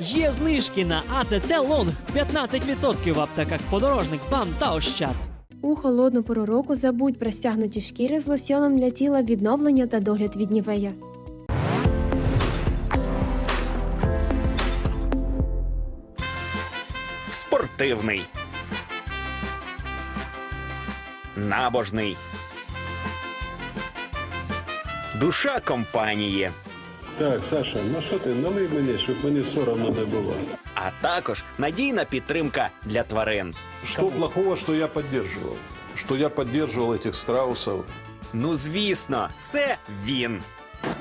Є знижки на АЦЦ Лонг 15% в аптеках подорожник, БАМ та Ощад. У холодну пору року забудь про стягнуті шкіри з лосьоном для тіла відновлення та догляд від нівея. спортивний, набожний, душа компанії, Так, Саша, ну що ти, налий мені, щоб мені соромно не було. а також надійна підтримка для тварин. Что плохого, что я поддерживал? Что я поддерживал этих страусов? Ну звісно, це він.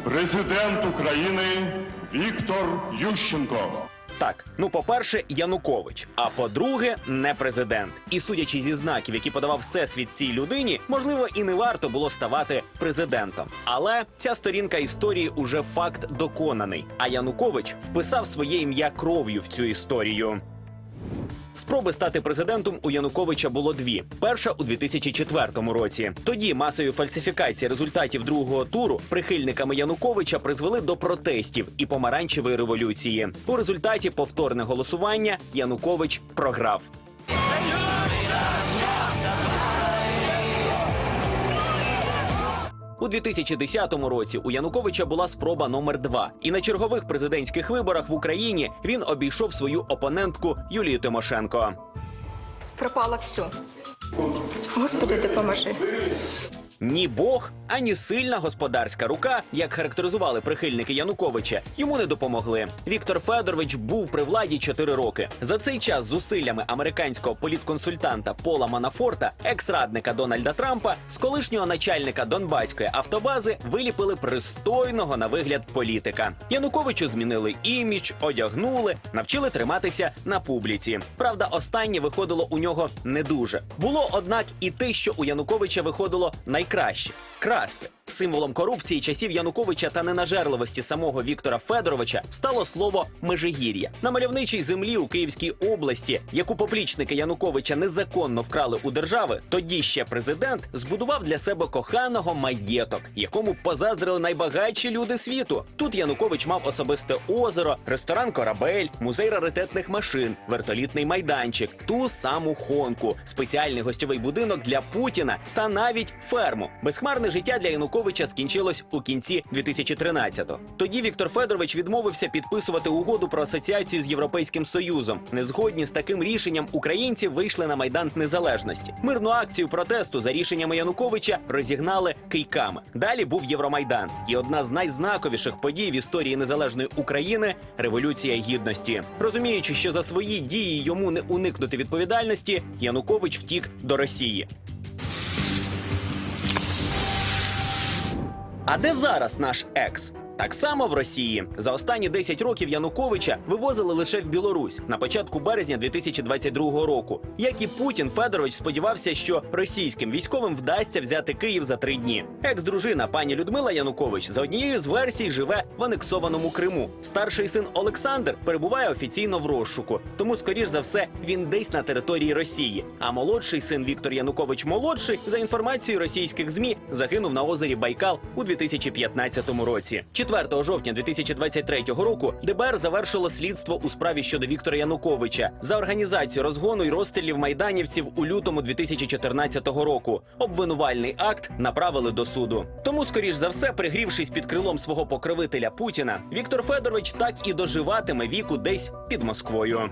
Президент України Віктор Ющенко. Так, ну по-перше, Янукович, а по-друге, не президент. І судячи зі знаків, які подавав всесвіт цій людині, можливо, і не варто було ставати президентом. Але ця сторінка історії уже факт доконаний. А Янукович вписав своє ім'я кров'ю в цю історію. Спроби стати президентом у Януковича було дві. Перша у 2004 році. Тоді масові фальсифікації результатів другого туру прихильниками Януковича призвели до протестів і помаранчевої революції. У результаті повторне голосування Янукович програв. У 2010 році у Януковича була спроба номер два, і на чергових президентських виборах в Україні він обійшов свою опонентку Юлію Тимошенко. Пропало все. Господи, допоможи. Ні Бог, ані сильна господарська рука, як характеризували прихильники Януковича, йому не допомогли. Віктор Федорович був при владі 4 роки. За цей час зусиллями американського політконсультанта Пола Манафорта, екс-радника Дональда Трампа, з колишнього начальника Донбаської автобази виліпили пристойного на вигляд політика. Януковичу змінили імідж, одягнули, навчили триматися на публіці. Правда, останнє виходило у нього не дуже. Було однак і те, що у Януковича виходило найкраще красти. Символом корупції часів Януковича та ненажерливості самого Віктора Федоровича стало слово Межигір'я. На мальовничій землі у Київській області, яку поплічники Януковича незаконно вкрали у держави, тоді ще президент збудував для себе коханого маєток, якому позаздрили найбагатші люди світу. Тут Янукович мав особисте озеро, ресторан Корабель, музей раритетних машин, вертолітний майданчик, ту саму хонку, спеціальний гостьовий будинок для Путіна та навіть ферму. Безхмарне життя для Януковича скінчилось у кінці 2013-го. Тоді Віктор Федорович відмовився підписувати угоду про асоціацію з Європейським Союзом. Незгодні з таким рішенням українці вийшли на майдан незалежності. Мирну акцію протесту за рішеннями Януковича розігнали кийками. Далі був Євромайдан, і одна з найзнаковіших подій в історії незалежної України революція гідності. Розуміючи, що за свої дії йому не уникнути відповідальності, Янукович втік до Росії. А де зараз наш екс? Так само в Росії за останні 10 років Януковича вивозили лише в Білорусь на початку березня 2022 року. Як і Путін, Федорович сподівався, що російським військовим вдасться взяти Київ за три дні. Екс-дружина пані Людмила Янукович за однією з версій живе в анексованому Криму. Старший син Олександр перебуває офіційно в розшуку, тому, скоріш за все, він десь на території Росії. А молодший син Віктор Янукович молодший, за інформацією російських змі, загинув на озері Байкал у 2015 році. 4 жовтня 2023 року ДБР завершило слідство у справі щодо Віктора Януковича за організацію розгону і розстрілів майданівців у лютому 2014 року. Обвинувальний акт направили до суду. Тому, скоріш за все, пригрівшись під крилом свого покровителя Путіна, Віктор Федорович так і доживатиме віку десь під Москвою.